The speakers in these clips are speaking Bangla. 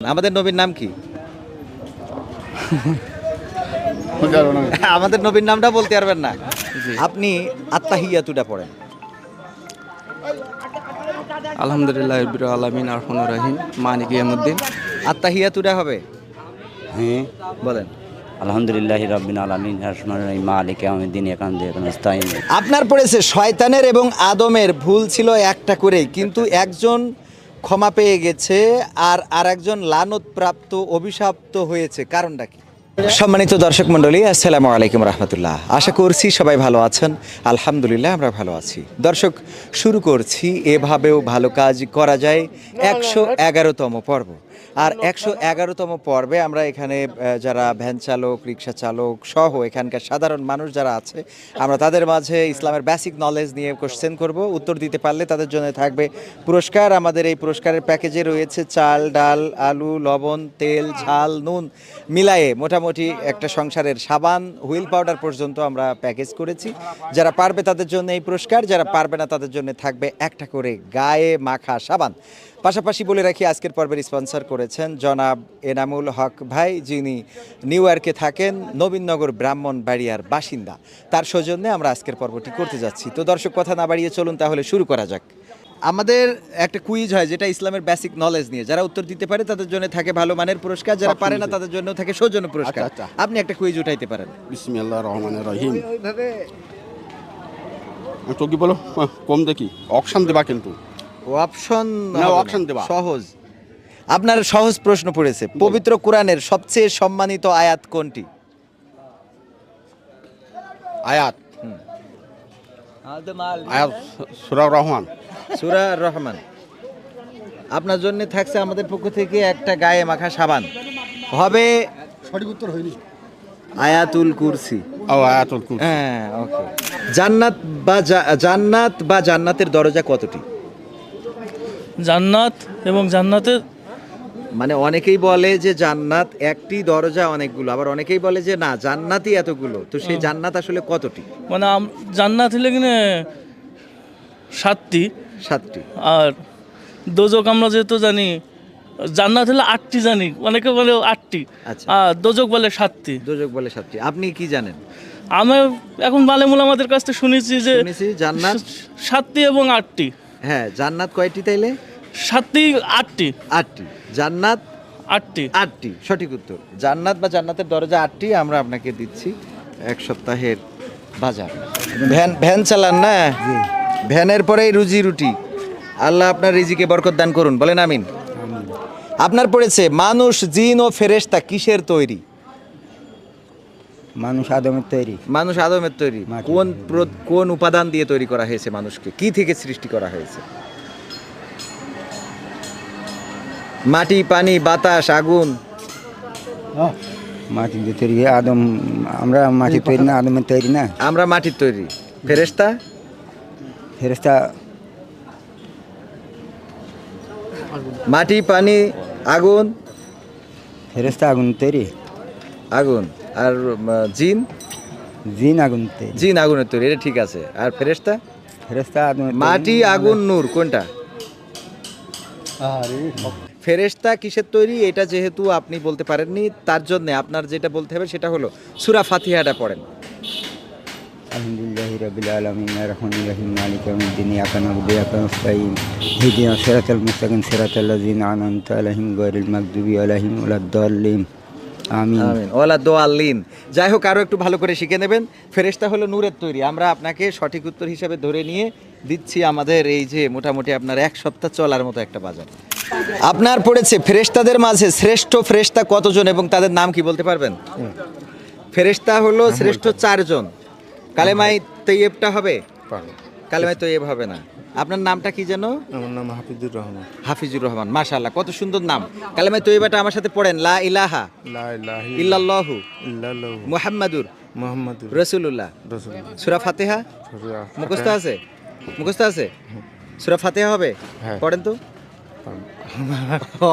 আমাদের নবীর নাম কি? আমাদের নবীর নামটা বলতে পারবেন না। আপনি আত্মাহিয়াতুটা পড়েন। আলহামদুলিল্লাহ রবির আলমিন আরফান রাহিম মানিক ইয়ামুদ্দিন আত্মাহিয়াতুটা হবে? হ্যাঁ। বলেন। আলহামদুলিল্লাহ রবিন আলমিন মালিক আমিদ্দিন এখান দিয়ে আপনার পড়েছে শয়তানের এবং আদমের ভুল ছিল একটা করে কিন্তু একজন ক্ষমা পেয়ে গেছে আর আরেকজন লানত প্রাপ্ত অভিশাপ্ত হয়েছে। কারণটা কি? সম্মানিত দর্শক মণ্ডলী আসসালামু আলাইকুম রহমতুল্লাহ। আশা করছি সবাই ভালো আছেন। আলহামদুলিল্লাহ আমরা ভালো আছি। দর্শক শুরু করছি। এভাবেও ভালো কাজ করা যায়। একশো এগারোতম পর্ব। আর একশো এগারোতম পর্বে আমরা এখানে যারা ভ্যান চালক রিক্সা চালক সহ এখানকার সাধারণ মানুষ যারা আছে আমরা তাদের মাঝে ইসলামের বেসিক নলেজ নিয়ে কোশ্চেন করব উত্তর দিতে পারলে তাদের জন্য থাকবে পুরস্কার। আমাদের এই পুরস্কারের প্যাকেজে রয়েছে চাল ডাল আলু লবণ তেল ঝাল নুন মিলায়ে মোটামুটি একটা সংসারের সাবান হুইল পাউডার পর্যন্ত আমরা প্যাকেজ করেছি। যারা পারবে তাদের জন্য এই পুরস্কার যারা পারবে না তাদের জন্য থাকবে একটা করে গায়ে মাখা সাবান। পাশাপাশি বলে রাখি আজকের পর্বের স্পন্সর করেছেন জনাব এনামুল হক ভাই যিনি নিউ ইয়র্কে থাকেন নবীনগর ব্রাহ্মণ বাড়িয়ার বাসিন্দা। তার সৌজন্যে আমরা আজকের পর্বটি করতে যাচ্ছি। তো দর্শক কথা না বাড়িয়ে চলুন তাহলে শুরু করা যাক। আমাদের একটা কুইজ হয় যেটা ইসলামের বেসিক নলেজ নিয়ে। যারা উত্তর দিতে পারে তাদের জন্য থাকে ভালো মানের পুরস্কার যারা পারে না তাদের জন্য থাকে সৌজন্য পুরস্কার। আচ্ছা, আপনি একটা কুইজ উঠাইতে পারেন। বিসমিল্লাহ রহমান রহিম। তো কি বলো? কম দেখি। অকশান দেবা কিন্তু। অপশন না, দেবা। সহজ। আপনার সহজ প্রশ্ন পড়েছে পবিত্র কোরআনের সবচেয়ে সম্মানিত আয়াত কোনটি? আয়াত। আয়াত সুরা রহমান। সুরা রহমান। আপনার জন্য থাকছে আমাদের পক্ষ থেকে একটা গায়ে মাখা সাবান। হবে সঠিক উত্তর হয়নি। আয়াতুল কুরসি। ও আয়াতুল কুরসি। হ্যাঁ ওকে। জান্নাত বা জান্নাত বা জান্নাতের দরজা কতটি? জান্নাত এবং জান্নাতের মানে অনেকেই বলে যে জান্নাত একটি দরজা অনেকগুলো আবার অনেকেই বলে যে না জান্নাতই এতগুলো। তো সেই জান্নাত আসলে কতটি? মানে জান্নাত হলে কিনে সাতটি। সাতটি। আর দোজক আমরা যেহেতু জানি জান্নাত হলে আটটি জানি অনেকে বলে আটটি। আচ্ছা। আর দোজক বলে সাতটি। দোজক বলে সাতটি। আপনি কি জানেন? আমি এখন মালেমুল আমাদের কাছ থেকে শুনেছি যে জান্নাত সাতটি এবং আটটি। হ্যাঁ জান্নাত কয়টি তাইলে? সাতটি আটটি। আটটি। জান্নাত? আটটি। আটটি সঠিক উত্তর। জান্নাত বা জান্নাতের দরজা আটটি আমরা আপনাকে দিচ্ছি এক সপ্তাহের বাজার। ভ্যান ভ্যান চালান না? ভ্যানের পরেই রুজি রুটি। আল্লাহ আপনার রিজিকে বরকত দান করুন। বলেন আমিন। আপনার পড়েছে মানুষ জিন ও ফেরেশতা কিসের তৈরি? মানুষ আদমের তৈরি। মানুষ আদমের তৈরি। কোন কোন উপাদান দিয়ে তৈরি করা হয়েছে মানুষকে? কি থেকে সৃষ্টি করা হয়েছে? মাটি পানি বাতাস আগুন। মাটি দিয়ে তৈরি। আদম আমরা মাটি তৈরি না আদমের তৈরি না। আমরা মাটির তৈরি। ফেরেশতা? ফেরেস্তা মাটি পানি আগুন। ফেরেস্তা আগুন তৈরি। আগুন। আর জিন? জিন আগুন জিন আগুনের তৈরি এটা ঠিক আছে। আর ফেরেশতা? ফেরেস্তা মাটি আগুন নূর কোনটা? ফেরেশতা কিসের তৈরি? এটা যেহেতু আপনি বলতে পারেননি তার জন্য আপনার যেটা বলতে হবে সেটা হলো সুরা ফাতিহাটা পড়েন। আলহামদুলিল্লাহ রাবিল আলমিন রহমান রহিম মালিক নাবুদু ইয়াকা নাস্তাইন হিদিনা সিরাতাল মুস্তাকিম সিরাতাল্লাযিনা আনআমতা আলাইহিম গায়রিল মাগদুবি আলাইহিম ওয়ালাদ-দাল্লিন। আমিন আমিন। ওয়ালা দোয়াল্লিন। যাই হোক আরও একটু ভালো করে শিখে নেবেন। ফেরেশতা হলো নূরের তৈরি। আমরা আপনাকে সঠিক উত্তর হিসাবে ধরে নিয়ে দিচ্ছি আমাদের এই যে মোটামুটি আপনার এক সপ্তাহ চলার মতো একটা বাজার। আপনার পড়েছে ফেরেশতাদের মাঝে শ্রেষ্ঠ ফেরেশতা কতজন এবং তাদের নাম কি বলতে পারবেন? ফেরেশতা হলো শ্রেষ্ঠ চারজন। কালেমাই তৈয়বটা হবে? কালেমাই তো এভাবে না। আপনার নামটা কি যেন? আমার নাম হাফিজুর রহমান। হাফিজুর রহমান মাশাআল্লাহ কত সুন্দর নাম। কালেমাই তৈয়বাটা আমার সাথে পড়েন লা ইলাহা লা ইলাহি ইল্লাল্লাহু ইল্লাল্লাহু মুহাম্মাদুর মুহাম্মাদুর রাসূলুল্লাহ। রাসূলুল্লাহ। সূরা ফাতিহা। মুখস্থ আছে? মুখস্থ আছে? সূরা ফাতিহা হবে? হ্যাঁ। পড়েন তো।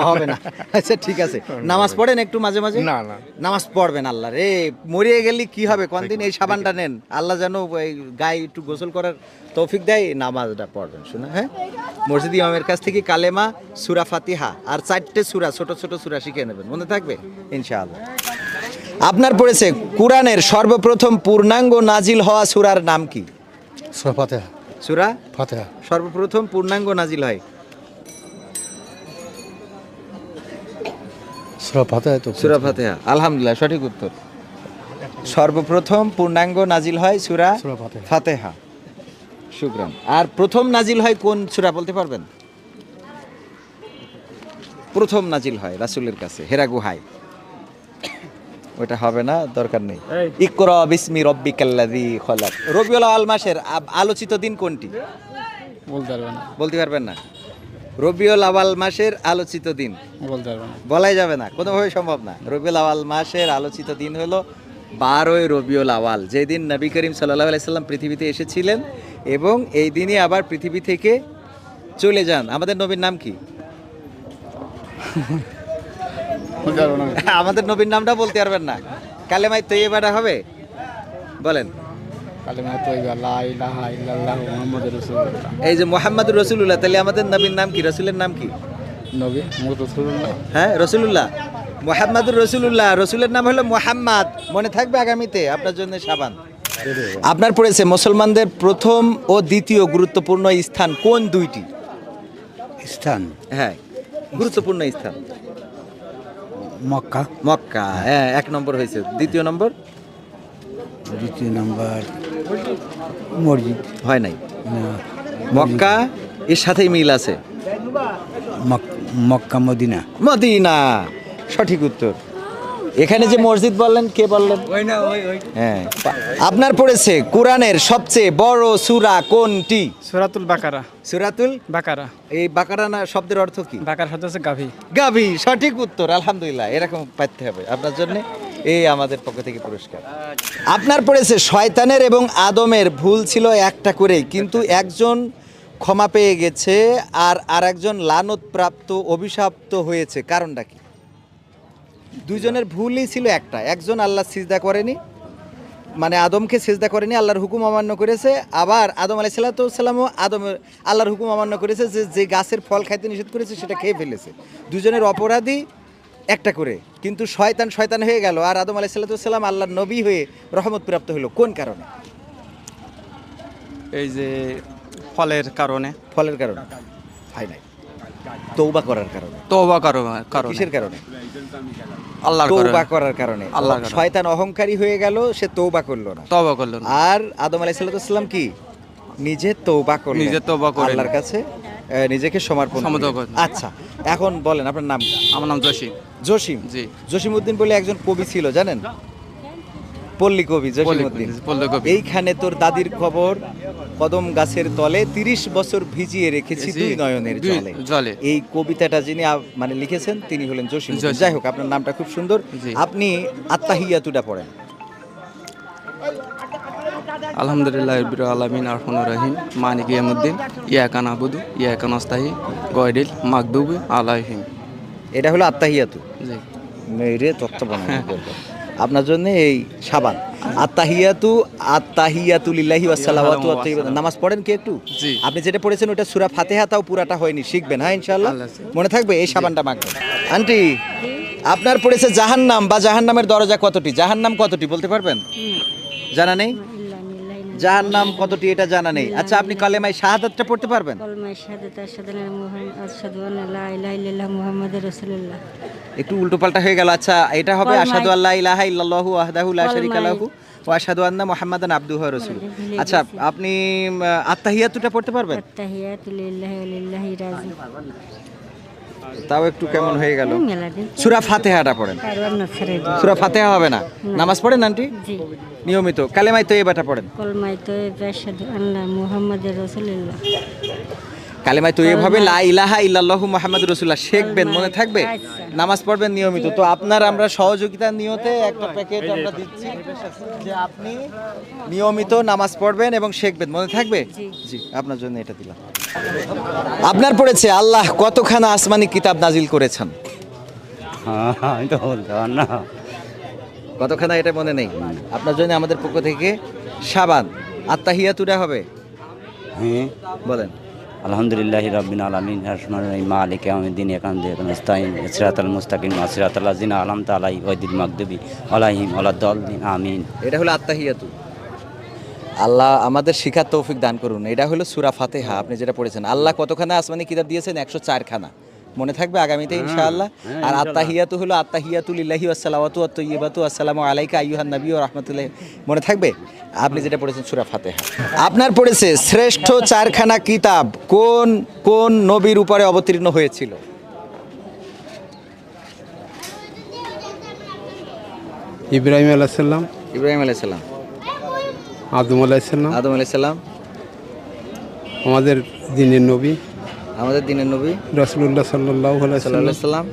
হবে না। আচ্ছা ঠিক আছে। নামাজ পড়েন একটু মাঝে মাঝে? না, না। নামাজ পড়বেন আল্লাহ রে। মরিয়ে গেলে কি হবে? কোনদিন এই সাবানটা নেন। আল্লাহ যেন এই গায়ে একটু গোসল করার তৌফিক দেয় নামাজটা পড়বেন। শুনে হ্যাঁ? মসজিদ ইমামের কাছ থেকে কালেমা সুরা ফাতিহা আর চারটে সুরা ছোট ছোট সুরা শিখে নেবেন। মনে থাকবে? ইনশাআল্লাহ। আপনার পড়েছে কোরআনের সর্বপ্রথম পূর্ণাঙ্গ নাজিল হওয়া সুরার নাম কি? সুরা ফাতেহা। সুরা? ফাতেহা। সর্বপ্রথম পূর্ণাঙ্গ নাজিল হয়। সুরা ফাতেহা তো সুরা ফাতেহা আলহামদুলিল্লাহ সঠিক উত্তর। সর্বপ্রথম পূর্ণাঙ্গ নাজিল হয় সুরা সূরা ফাতেহা। শুক্রান। আর প্রথম নাজিল হয় কোন সুরা বলতে পারবেন? প্রথম নাজিল হয় রাসূলের কাছে হেরা গুহায়। ওটা হবে না দরকার নেই। ইকরা বিসমি রব্বিকাল্লাযী খলাক। রবিউল আওয়াল মাসের আলোচিত দিন কোনটি? বলতে পারবে না। বলতে পারবেন না। রবিউল আওয়াল মাসের আলোচিত দিন। বলতে পারবে না। বলাই যাবে না কোনোভাবে সম্ভব না। রবিউল আওয়াল মাসের আলোচিত দিন হলো বারোই রবিউল আওয়াল যেদিন নবী করিম সাল্লাহ আলাইসাল্লাম পৃথিবীতে এসেছিলেন এবং এই দিনই আবার পৃথিবী থেকে চলে যান। আমাদের নবীর নাম কি? আমাদের নবীর নামটা বলতে পারবেন না। কালেমাই তৈবাটা হবে? বলেন। এই যে মোহাম্মদ রসুল্লাহ তাহলে আমাদের নবীর নাম কি? রসুলের নাম কি? নবী মুহাম্মদ হ্যাঁ রসুল্লাহ মোহাম্মদুর রসুল্লাহ রসুলের নাম হলো মোহাম্মদ। মনে থাকবে আগামীতে আপনার জন্য সাবান। আপনার পড়েছে মুসলমানদের প্রথম ও দ্বিতীয় গুরুত্বপূর্ণ স্থান কোন দুইটি? স্থান? হ্যাঁ গুরুত্বপূর্ণ স্থান। মক্কা। মক্কা হ্যাঁ এক নম্বর হয়েছে। দ্বিতীয় নম্বর? দ্বিতীয় নাম্বার মসজিদ। হয় নাই? মক্কা এর সাথেই মিল আছে? Mock- Mecca Medina. মদিনা সঠিক উত্তর। এখানে যে মসজিদ বললেন কে বললেন? হ্যাঁ। আপনার পড়েছে কোরআনের সবচেয়ে বড় সুরা কোনটি? সুরাতুল বাকারা। সুরাতুল বাকারা। এই বাকারা না শব্দের অর্থ কি? বাকার শব্দ আছে গাভী। গাভী সঠিক উত্তর আলহামদুলিল্লাহ এরকম পাইতে হবে আপনার জন্য। এই আমাদের পক্ষ থেকে পুরস্কার। আপনার পড়েছে শয়তানের এবং আদমের, ভুল ছিল একটা করেই, কিন্তু একজন ক্ষমা পেয়ে গেছে আর আরেকজন লানতপ্রাপ্ত, অভিশাপ্ত হয়েছে। কারণটা কি? দুজনের ভুলই ছিল একটা। একজন আল্লাহ সিজদা করেনি মানে আদমকে সেজদা করেনি, আল্লাহর হুকুম অমান্য করেছে। আবার আদম আলাই সাল্লাতামও আদমের আল্লাহর হুকুম অমান্য করেছে যে যে গাছের ফল খাইতে নিষেধ করেছে, সেটা খেয়ে ফেলেছে। দুজনের অপরাধী একটা করে। কিন্তু শয়তান শয়তান হয়ে গেল আর আদম আলাই সাল্লাতাম আল্লাহর নবী হয়ে রহমত প্রাপ্ত হলো। কোন কারণে? এই যে ফলের কারণে। ফলের কারণে। হয় নাই। তৌবা করার কারণে। কারণে। কিসের কারণে? আল্লাহর তৌবা করার কারণে। আল্লাহর কারণে। শয়তান অহংকারী হয়ে গেল সে তৌবা করল না। তওবা করলেন আর আদম আলাইহিস সালাম কি? নিজে তৌবা করলেন। নিজে করেন। আল্লাহর কাছে নিজেকে সমর্পণ। আচ্ছা এখন বলেন আপনার নাম আমার নাম জসিম। জসিম? জি। জসিম উদ্দিন বলে একজন কবি ছিল জানেন? পল্লী কবি জসিম উদ্দিন পল্লী কবি। এইখানে তোর দাদির খবর কদম গাছের তলে তিরিশ বছর ভিজিয়ে রেখেছি দুই নয়নের জলে। জলে। এই কবিতাটা যিনি মানে লিখেছেন তিনি হলেন জসিম। যাই হোক আপনার নামটা খুব সুন্দর। আপনি আত্মাহিয়াতুটা পড়েন। আলহামদুলিল্লাহ রবির আলমিন আরফান রহিম মানিক ইয়ামুদ্দিন ইয়াকান আবুদু ইয়াকান নস্তাহি গয়ডিল মাকদুবি আলাইহিম। এটা হলো আত্মাহিয়াতু বানানো বলব। আপনার জন্য এই সাবান। আত্তাহিয়াতু আত্তাহিয়াতু লিল্লাহি। নামাজ পড়েন কি একটু? আপনি যেটা পড়েছেন ওটা সূরা ফাতিহা তাও পুরাটা হয়নি। শিখবেন হ্যাঁ ইনশাআল্লাহ? হাফেজ। মনে থাকবে এই সাবানটা মাখবেন। আন্টি আপনার পড়েছে জাহান্নাম বা জাহান্নামের দরজা কতটি? জাহান্নাম কতটি বলতে পারবেন? জানা নেই? জাহান্নাম কতটি এটা জানা নেই। আচ্ছা আপনি কালেমাই শাহাদাতটা পড়তে পারবেন? কলমায় শাহাদাত আশহাদু মুহাম্মাদ আশহাদু আন্না লা ইলাহা ইল্লাল্লাহ মুহাম্মাদুর রাসূলুল্লাহ। একটু উল্টোপাল্টা হয়ে গেল। আচ্ছা এটা হবে আশহাদু আল্লাহ ইলাহা ইল্লাল্লাহু ওয়াহদাহু লা শারীকা লাহু ওয়া আশহাদু আন্না মুহাম্মাদান আবদুহু ওয়া রাসূলুহু। আচ্ছা আপনি আত্তাহিয়াতুটা পড়তে পারবেন? আত্তাহিয়াতু লিল্লাহি ওয়া লিল্লাহি রাজি তাও একটু কেমন হয়ে গেল? সুরা ফাতেহাটা পড়েন। সুরা ফাতিহা হবে না? নামাজ পড়েন আন্টি? নিয়মিত। কালেমাই তো এবারটা পড়েন। কলমায় তো আল্লাহ আন্না মুহাম্মাদুর রাসূলুল্লাহ। কালেমায় তো এভাবে লা ইলাহা ইল্লাল্লাহু মুহাম্মাদ রাসূলুল্লাহ শেখবেন মনে থাকবে? আচ্ছা। নামাজ পড়বেন নিয়মিত। তো আপনার আমরা সহযোগিতার নিয়তে একটা প্যাকেট আমরা দিচ্ছি যে আপনি নিয়মিত নামাজ পড়বেন এবং শেখবেন মনে থাকবে? জি। আপনার জন্য এটা দিলাম। আপনার পড়েছে আল্লাহ কতখানা আসমানি কিতাব নাজিল করেছেন? হ্যাঁ কতখানা এটা মনে নেই? আপনার জন্য আমাদের পক্ষ থেকে সাবান আত্মাহিয়াতুরা হবে? হ্যাঁ। বলেন। আলহামদুলিল্লাহ রবিন আলমিন হরসমান মালিক আমিদ্দিন একান দিয়ে মুস্তাইন সিরাতাল মুস্তাকিম সিরাতাল জিনা আলম তালাই ওয়াইদিল মাকদুবি আলাহিম আলাদ্দিন আমিন। এটা হলো আত্মাহিয়াতু আল্লাহ আমাদের শিখার তৌফিক দান করুন। এটা হলো সুরা ফাতেহা, আপনি যেটা পড়েছেন। আল্লাহ কতখানা আসমানি কিতাব দিয়েছেন? একশো চারখানা। মনে থাকবে আগামীতে ইনশাআল্লাহ। আর আত্মাহিয়াতু হলো আত্মাহিয়াতুল ইল্লাহি আসসালামাতু আত্তাইয়িবাতু আসসালামু আলাইকা আইয়ুহান নবী ওয়া রাহমাতুল্লাহ। মনে থাকবে? আপনি যেটা পড়েছেন সুরা ফাতেহা। আপনার পড়েছে শ্রেষ্ঠ চারখানা কিতাব কোন কোন নবীর উপরে অবতীর্ণ হয়েছিল? ইব্রাহিম আলাইসাল্লাম ইব্রাহিম আলাইসাল্লাম আদম আলাইসাল্লাম আদম আলাইসাল্লাম আমাদের দিনের নবী। আমাদের দিনের নবী রসুল্লাহ সাল্লাহ সাল্লাম।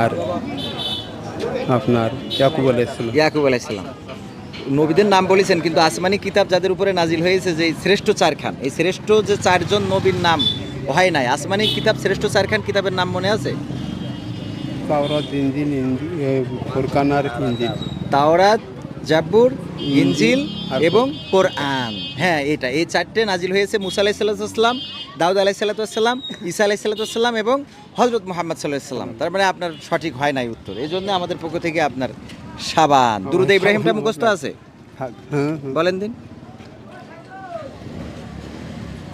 আর আপনার ইয়াকুব আলাইসাল্লাম ইয়াকুব আলাইসাল্লাম নবীদের নাম বলেছেন কিন্তু আসমানি কিতাব যাদের উপরে নাজিল হয়েছে যে শ্রেষ্ঠ চার খান এই শ্রেষ্ঠ যে চারজন নবীর নাম হয় নাই আসমানি কিতাব শ্রেষ্ঠ চার খান কিতাবের নাম মনে আছে? তাওরাত ইঞ্জিল ফুরকান আর ইঞ্জিল তাওরাত জাব্বুর ইনজিল এবং কোরআন হ্যাঁ এটা এই চারটে নাজিল হয়েছে মুসা আলাহি সাল্লাম দাউদ আলাহি সাল্লাতাম ঈসা আলাহি সাল্লাতাম এবং হজরত মোহাম্মদ সাল্লাহ সাল্লাম তার মানে আপনার সঠিক হয় নাই উত্তর এই জন্য আমাদের পক্ষ থেকে আপনার সাবান দুরুদ ইব্রাহিমটা মুখস্থ আছে হ্যাঁ হ্যাঁ বলেন দিন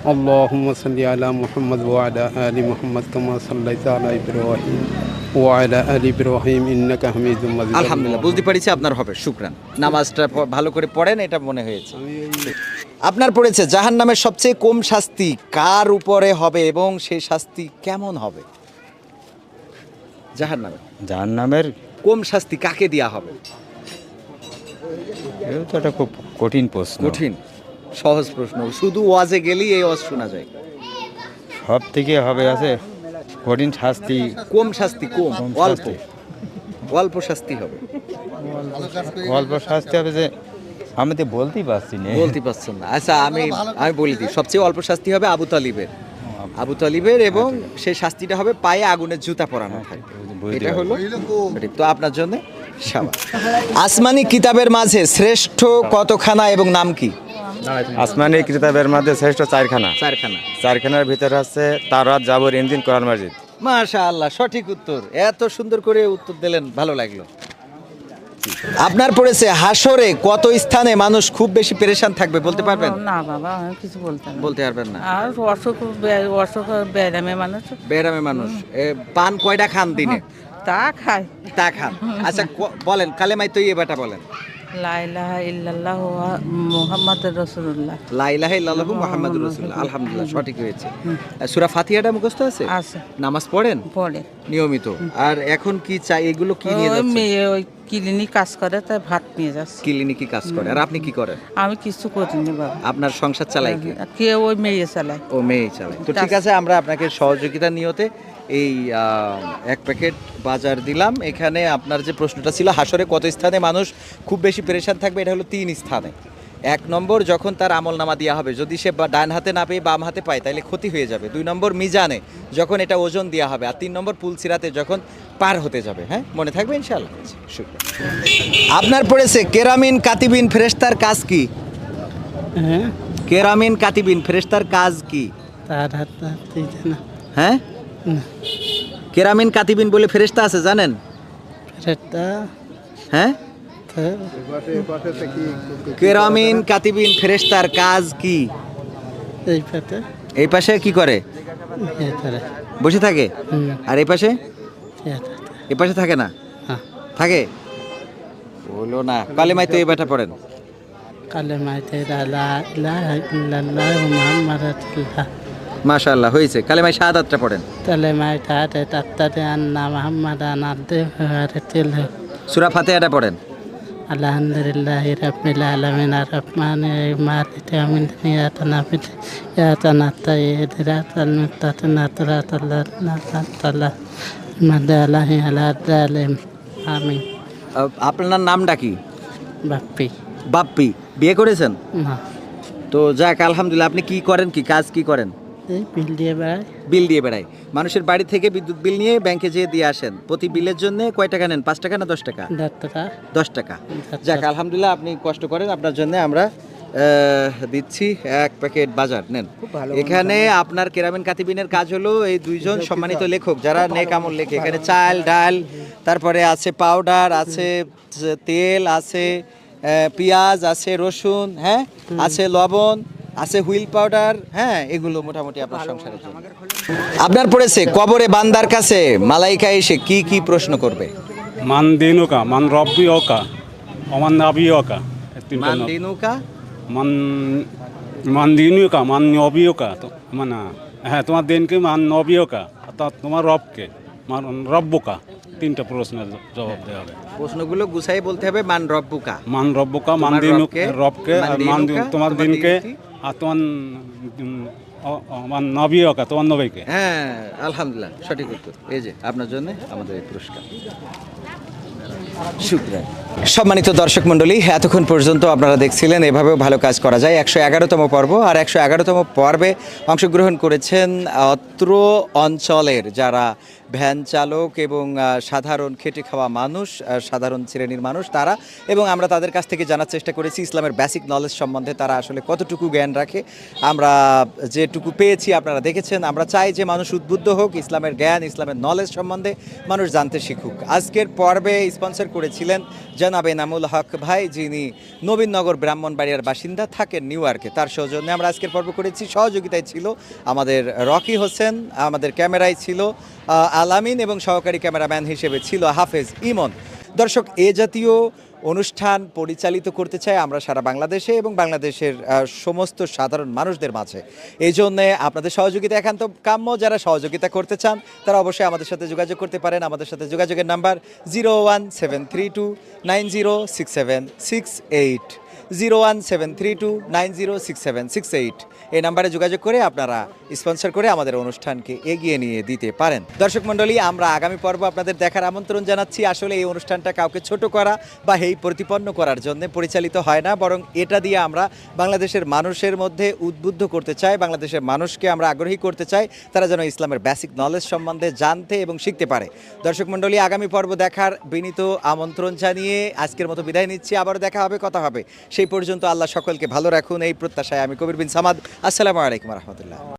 اللهم صل على محمد وعلى آل محمد كما صليت على إبراهيم ওয়াইলা আল ইব্রাহিম ইন্নাকা আলহামদুলিল্লাহ বুঝতে পারিছি আপনার হবে শুক্রান। নামাজটা ভালো করে পড়েন এটা মনে হয়েছে। আপনার পড়েছে জাহান নামের সবচেয়ে কম শাস্তি কার উপরে হবে এবং সেই শাস্তি কেমন হবে? জাহান নামে জাহান নামের কম শাস্তি কাকে দেওয়া হবে? এও তো একটা খুব কঠিন প্রশ্ন। কঠিন সহজ প্রশ্ন। শুধু ওয়াজে গেলেই এই ওয়াজ শোনা যায়। সব থেকে হবে আছে কঠিন শাস্তি কম শাস্তি কম অল্প। শাস্তি। অল্প শাস্তি হবে। অল্প শাস্তি হবে যে আমি তো বলতেই পারছি না। বলতে পারছেন না। আচ্ছা আমি আমি বলে দিই সবচেয়ে অল্প শাস্তি হবে আবু তালিবের। আবু তালিবের এবং সেই শাস্তিটা হবে পায়ে আগুনের জুতা পরানো থাকবে। এটা হলো তো আপনার জন্য আসমানি কিতাবের মাঝে শ্রেষ্ঠ কতখানা এবং নাম কি? আসমানি কিতাবের মধ্যে শ্রেষ্ঠ চারখানা। চারখানা। চারখানার ভিতরে আছে তারাত জাবর ইঞ্জিন কোরআন মাজিদ। মাশা আল্লাহ সঠিক উত্তর। এত সুন্দর করে উত্তর দিলেন ভালো লাগল। আপনার পড়েছে হাসরে কত স্থানে মানুষ খুব বেশি পেরেশান থাকবে বলতে পারবেন? না বাবা আমি কিছু বলতে না। বলতে পারবেন না। আর অসুখ অসুখ ব্যায়ামে মানুষ। বেরামে মানুষ। এ, পান কয়টা খান দিনে? তা খায়। তা খান। আচ্ছা বলেন কালেমাই তো বেটা বলেন। লাইলাহা ইল্লাল্লাহ মোহাম্মদ রসুল্লাহ লাইলাহ ইল্লাল্লাহু মুহাম্মাদুর রাসূলুল্লাহ। আলহামদুলিল্লাহ সঠিক হয়েছে। সূরা ফাতিহাটা মুখস্থ আছে? আছে। নামাজ পড়েন? পড়ে। নিয়মিত। আর এখন কি চাই এগুলো কি নিয়ে ওই মেয়ে ওই ক্লিনিক কাজ করে তাই ভাত নিয়ে যাচ্ছে। কাজ করে? আর আপনি কি করেন? আমি কিছু করিনি বাবা। আপনার সংসার চালাই কি? কে ওই মেয়ে চালায়। ও মেয়ে চালায়। তো ঠিক আছে আমরা আপনাকে সহযোগিতা নিয়তে এই এক প্যাকেট বাজার দিলাম। এখানে আপনার যে প্রশ্নটা ছিল হাসরে কত স্থানে মানুষ খুব বেশি পেরেশান থাকবে এটা হলো তিন স্থানে। এক নম্বর যখন তার আমল নামা দেওয়া হবে যদি সে বা- ডান হাতে না পেয়ে বাম হাতে পায় তাহলে ক্ষতি হয়ে যাবে। দুই নম্বর মিজানে যখন এটা ওজন দেওয়া হবে। আর তিন নম্বর পুলসিরাতে যখন পার হতে যাবে হ্যাঁ? মনে থাকবে ইনশাআল্লাহ? শুক্রিয়া। আপনার পড়েছে কেরামিন কাতিবিন ফেরেশতার কাজ কি? হ্যাঁ। কেরামিন কাতিবিন ফেরেশতার কাজ কি? তার হাত হ্যাঁ? কেরামিন কাতিবিন বলে ফেরেশতা আছে জানেন? সেটা হ্যাঁ? কেরামিন কাতিবিন ফেরেশতার কাজ কি? এই পাতে এই পাশে কি করে? বসে থাকে? আর এই পাশে? এই পাশে থাকে না? হ্যাঁ। থাকে? বলো না। কালেমাই তো এই বাটা পড়েন। কালে মাইতে লা ইলাহা ইল্লাল্লাহ মুহাম্মাদ রাসূলুল্লাহ। মাশাআল্লাহ হয়েছে। কালেমাই শাহাদাতটা পড়েন। তালে মাইতে হাতে তাত্তাতে আন্না মুহাম্মাদ আনাদে হারে তেল সূরা ফাতিহাটা পড়েন। আলহামদুলিল্লাহ রাব্বিল আলামিন আর রহমান মালিক আমিন ইয়াতানা ফিত ইয়াতানা তাইয়িরাতাল মুত্তাকিনা তারাতাল্লাহ মাদা আলাহি আলা জালিম আমিন। আপনার নামটা কি? বাপ্পি। বাপ্পি। বিয়ে করেছেন? না। তো যাক আলহামদুলিল্লাহ আপনি কি করেন কি? কাজ কি করেন? বিল দিয়ে বেড়ায়। বিল দিয়ে বেড়ায়। মানুষের বাড়ি থেকে বিদ্যুৎ বিল নিয়ে ব্যাংকে যেয়ে দিয়ে আসেন। প্রতি বিলের জন্য কয় টাকা নেন? পাঁচ টাকা না দশ টাকা? দশ টাকা। যাক আলহামদুলিল্লাহ আপনি কষ্ট করেন। আপনার জন্য আমরা দিচ্ছি এক প্যাকেট বাজার। নেন। এখানে আপনার কেরামেন কাতিবিনের কাজ হলো এই দুইজন সম্মানিত লেখক। যারা নেক আমল লেখে। এখানে চাল ডাল তারপরে আছে পাউডার আছে তেল আছে পেঁয়াজ আছে রসুন হ্যাঁ? আছে লবণ আছে হুইল পাউডার হ্যাঁ এগুলো মোটামুটি আপনার সংসারের জন্য। আপনার পড়েছে কবরে বান্দার কাছে মালাইকা এসে কি কি প্রশ্ন করবে? মান দিনুকা মান রব্বিওকা অমান নাবিওকা মান দিনুকা? মান মান দিনুকা মান নবিওকা তো মানে হ্যাঁ তোমার দিনকে মান নবিওকা অর্থাৎ তোমার রবকে মান রব্বকা তিনটা প্রশ্নের জবাব দেওয়া হবে। প্রশ্নগুলো গুছাই বলতে হবে মান রব্বুকা। মান রব্বকা মান তোমার দিনু রবকে, রবকে মান আর মান দিন- তোমার দিনকে। আর তোমার তোমার নবীকে হ্যাঁ আলহামদুলিল্লাহ সঠিক উত্তর। এই যে আপনার জন্য আমাদের এই পুরস্কার। শুক্রিয়া। সম্মানিত দর্শক মণ্ডলী এতক্ষণ পর্যন্ত আপনারা দেখছিলেন এভাবেও ভালো কাজ করা যায়। একশো এগারোতম পর্ব আর একশো এগারোতম পর্বে অংশগ্রহণ করেছেন অত্র অঞ্চলের যারা ভ্যান চালক এবং সাধারণ খেটে খাওয়া মানুষ সাধারণ শ্রেণির মানুষ তারা এবং আমরা তাদের কাছ থেকে জানার চেষ্টা করেছি ইসলামের বেসিক নলেজ সম্বন্ধে তারা আসলে কতটুকু জ্ঞান রাখে। আমরা যেটুকু পেয়েছি আপনারা দেখেছেন, আমরা চাই যে মানুষ উদ্বুদ্ধ হোক ইসলামের জ্ঞান, ইসলামের নলেজ সম্বন্ধে মানুষ জানতে শিখুক। আজকের পর্বে স্পন্সর করেছিলেন জনাব এনামুল হক ভাই, যিনি নবীনগর ব্রাহ্মণবাড়িয়ার বাসিন্দা, থাকেন নিউ ইয়র্কে। তার সৌজন্যে আমরা আজকের পর্ব করেছি। সহযোগিতায় ছিল আমাদের রকি হোসেন, আমাদের ক্যামেরায় ছিল আলামিন এবং সহকারী ক্যামেরাম্যান হিসেবে ছিল হাফেজ ইমন। দর্শক, এ জাতীয় অনুষ্ঠান পরিচালিত করতে চাই আমরা সারা বাংলাদেশে এবং বাংলাদেশের সমস্ত সাধারণ মানুষদের মাঝে। এই জন্যে আপনাদের সহযোগিতা একান্ত কাম্য। যারা সহযোগিতা করতে চান, তারা অবশ্যই আমাদের সাথে যোগাযোগ করতে পারেন। আমাদের সাথে যোগাযোগের number zero one seven three two nine zero six seven six eight. Zero one seven three two nine zero six seven six eight. এই নাম্বারে যোগাযোগ করে আপনারা স্পন্সর করে আমাদের অনুষ্ঠানকে এগিয়ে নিয়ে দিতে পারেন। দর্শক মণ্ডলী, আমরা আগামী পর্ব আপনাদের দেখার আমন্ত্রণ জানাচ্ছি। আসলে এই অনুষ্ঠানটা কাউকে ছোট করা বা হেই প্রতিপন্ন করার জন্য পরিচালিত হয় না, বরং এটা দিয়ে আমরা বাংলাদেশের মানুষের মধ্যে উদ্বুদ্ধ করতে চাই, বাংলাদেশের মানুষকে আমরা আগ্রহী করতে চাই, তারা যেন ইসলামের বেসিক নলেজ সম্বন্ধে জানতে এবং শিখতে পারে। দর্শক মণ্ডলী, আগামী পর্ব দেখার বিনীত আমন্ত্রণ জানিয়ে আজকের মতো বিদায় নিচ্ছি। আবার দেখা হবে, কথা হবে। সেই পর্যন্ত আল্লাহ সকলকে ভালো রাখুন। এই প্রত্যাশায় আমি কবির বিন সামাদ। আসসালামু আলাইকুম রহমতুল্লাহ।